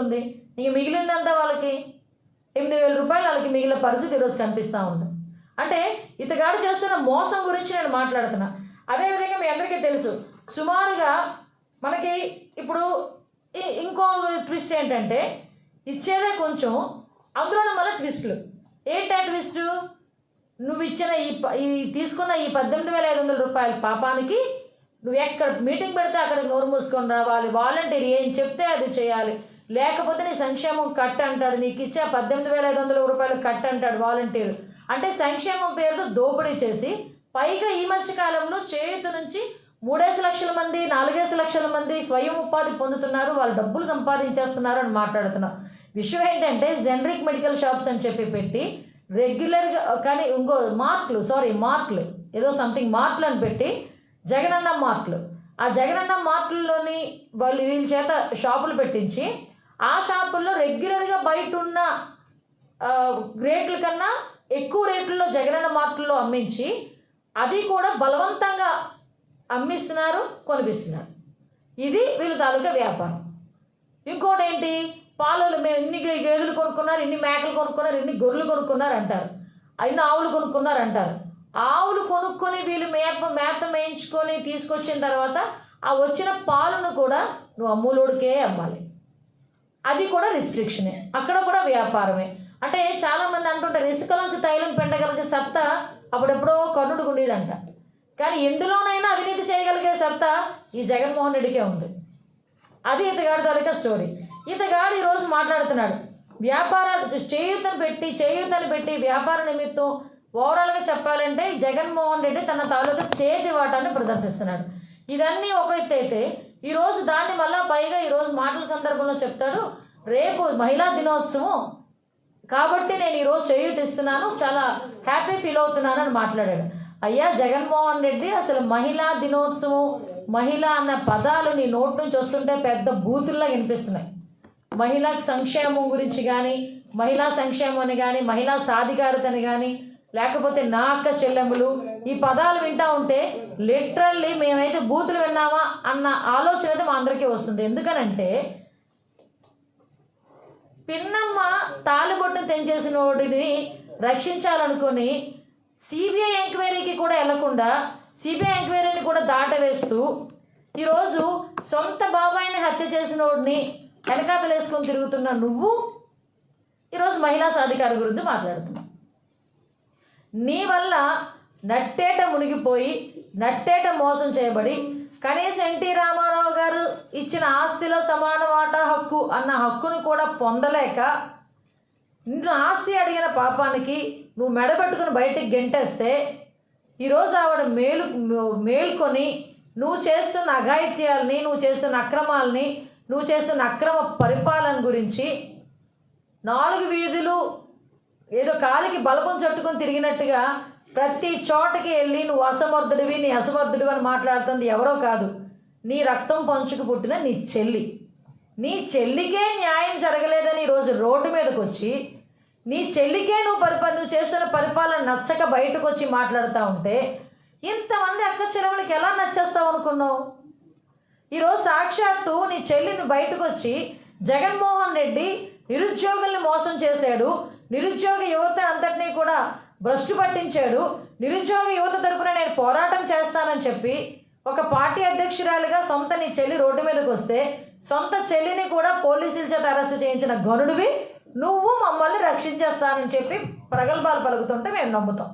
Certificate ఇంక మిగిలిందంతా వాళ్ళకి ఎనిమిది వేల రూపాయలు వాళ్ళకి మిగిలిన పరిస్థితి ఈరోజు కనిపిస్తూ ఉంది. అంటే ఇతగాడు చేస్తున్న మోసం గురించి నేను మాట్లాడుతున్నా. అదేవిధంగా మీ అందరికీ తెలుసు సుమారుగా మనకి ఇప్పుడు ఇంకో ట్విస్ట్ ఏంటంటే ఇచ్చేదే కొంచెం అందులోనే మళ్ళీ ట్విస్టులు ఏంటా ట్విస్ట్ నువ్వు ఇచ్చిన ఈ ఈ తీసుకున్న ఈ పద్దెనిమిది వేల ఐదు వందల రూపాయల పాపానికి నువ్వు ఎక్కడ మీటింగ్ పెడితే అక్కడ నోరు మూసుకొని రావాలి వాలంటీర్ ఏం చెప్తే అది చేయాలి. లేకపోతే నీ సంక్షేమం కట్ అంటాడు నీకు ఇచ్చే పద్దెనిమిది వేల ఐదు వందల రూపాయలు కట్ అంటాడు వాలంటీర్. అంటే సంక్షేమం పేరుతో దోపిడీ చేసి పైగా ఈ మధ్య కాలంలో చేతి నుంచి మూడేసి లక్షల మంది నాలుగేసి లక్షల మంది స్వయం ఉపాధి పొందుతున్నారు వాళ్ళు డబ్బులు సంపాదించేస్తున్నారు అని మాట్లాడుతున్నారు విషయం ఏంటంటే జనరిక్ మెడికల్ షాప్స్ అని చెప్పి పెట్టి రెగ్యులర్గా కానీ ఇంకో మార్కులు సారీ మార్కులు ఏదో సంథింగ్ మార్కులు అని పెట్టి జగనన్న మార్కులు. ఆ జగనన్న మార్కుల్లోని వాళ్ళు వీళ్ళ చేత షాపులు పెట్టించి ఆ షాపుల్లో రెగ్యులర్గా బయట ఉన్న రేట్ల కన్నా ఎక్కువ రేట్లలో జగనన్న మార్కుల్లో అమ్మించి అది కూడా బలవంతంగా అమ్మిస్తున్నారు కొనిపిస్తున్నారు. ఇది వీళ్ళ తాలూకా వ్యాపారం. ఇంకోటి ఏంటి పాలలు మేము ఇన్ని గేదెలు కొనుక్కున్నారు ఇన్ని మేకలు కొనుక్కున్నారు ఇన్ని గొర్రెలు కొనుక్కున్నారు అంటారు. ఇన్ని ఆవులు కొనుక్కున్నారు అంటారు. ఆవులు కొనుక్కొని వీళ్ళు మేత మేత మేయించుకొని తీసుకొచ్చిన తర్వాత ఆ వచ్చిన పాలను కూడా నువ్వు అమ్ములోడికే అమ్మాలి. అది కూడా రిస్ట్రిక్షనే అక్కడ కూడా వ్యాపారమే. అంటే చాలా మంది అంటుంటారు ఇసుకలోంచి తైలం పెండగలిగే సత్తా అప్పుడెప్పుడో కర్ణుడు ఉండేదంట. కానీ ఎందులోనైనా అవినీతి చేయగలిగే సత్తా ఈ జగన్మోహన్ రెడ్డికే ఉంది. అది ఇతగాడి తాలూకా స్టోరీ ఇతగాడు ఈరోజు మాట్లాడుతున్నాడు. వ్యాపారాలు చేయూతను పెట్టి చేయూతను పెట్టి వ్యాపార నిమిత్తం ఓవరాల్గా చెప్పాలంటే జగన్మోహన్ రెడ్డి తన తాలూకా చేతి వాటాన్ని ప్రదర్శిస్తున్నాడు. ఇవన్నీ ఒక ఎత్తు అయితే ఈరోజు దాన్ని మళ్ళా పైగా ఈరోజు మాటల సందర్భంలో చెప్తాడు. రేపు మహిళా దినోత్సవం. కాబట్టి నేను ఈరోజు చేయుటిస్తున్నాను చాలా హ్యాపీ ఫీల్ అవుతున్నాను అని మాట్లాడాడు. అయ్యా జగన్మోహన్ రెడ్డి అసలు మహిళా దినోత్సవం మహిళ అన్న పదాలు నీ నోటి నుంచి వస్తుంటే పెద్ద బూతుల్లా వినిపిస్తున్నాయి. మహిళా సంక్షేమం గురించి కానీ మహిళా సంక్షేమం అని కానీ మహిళా సాధికారతని కానీ లేకపోతే నా అక్క చెల్లెములు ఈ పదాలు వింటా ఉంటే లిటరల్లీ మేమైతే బూతులు విన్నామా అన్న ఆలోచన అయితే మా అందరికీ వస్తుంది. ఎందుకనంటే పిన్నమ్మ తాలిబొట్టును తెంచేసిన వాడిని రక్షించాలనుకొని సిబిఐ ఎంక్వైరీకి కూడా వెళ్ళకుండా సిబిఐ ఎంక్వైరీని కూడా దాటవేస్తూ ఈరోజు సొంత బాబాయిని హత్య చేసిన వాడిని వెనకాతలేసుకొని తిరుగుతున్న నువ్వు ఈరోజు మహిళా సాధికార గురించి మాట్లాడుతున్నావు. నీ వల్ల నట్టేట మునిగిపోయి నట్టేట మోసం చేయబడి కనీసం ఎన్టీ రామారావు గారు ఇచ్చిన ఆస్తిలో సమాన వాటా హక్కు అన్న హక్కును కూడా పొందలేక నిన్ను ఆస్తి అడిగిన పాపానికి నువ్వు మెడబెట్టుకుని బయటికి గెంటేస్తే ఈరోజు ఆవిడ మేలు మేల్కొని నువ్వు చేస్తున్న అఘాయిత్యాలని నువ్వు చేస్తున్న అక్రమాలని నువ్వు చేస్తున్న అక్రమ పరిపాలన గురించి నాలుగు వీధులు ఏదో కాలికి బలపం చట్టుకొని తిరిగినట్టుగా ప్రతి చోటకి వెళ్ళి నువ్వు అసమర్థుడివి నీ అసమర్థుడివి అని మాట్లాడుతుంది ఎవరో కాదు. నీ రక్తం పంచుకు పుట్టిన నీ చెల్లి. నీ చెల్లికే న్యాయం జరగలేదని ఈరోజు రోడ్డు మీదకి వచ్చి నీ చెల్లికే నువ్వు పరిపాలన నువ్వు చేస్తున్న పరిపాలన నచ్చక బయటకు వచ్చి మాట్లాడుతూ ఉంటే ఇంతమంది అక్క చెలవులకి ఎలా నచ్చేస్తావు అనుకున్నావు? ఈరోజు సాక్షాత్తు నీ చెల్లిని బయటకు వచ్చి జగన్మోహన్ రెడ్డి నిరుద్యోగుల్ని మోసం చేశాడు నిరుద్యోగ యువత అంతటినీ కూడా భ్రష్టు పట్టించాడు. నిరుద్యోగ యువత తరపున నేను పోరాటం చేస్తానని చెప్పి ఒక పార్టీ అధ్యక్షురాలిగా సొంత నీ చెల్లి రోడ్డు మీదకి వస్తే సొంత చెల్లిని కూడా పోలీసుల చేత అరెస్ట్ చేయించిన గనుడివి నువ్వు మమ్మల్ని రక్షించేస్తానని చెప్పి ప్రగల్భాలు పలుకుతుంటే మేము నమ్ముతాం.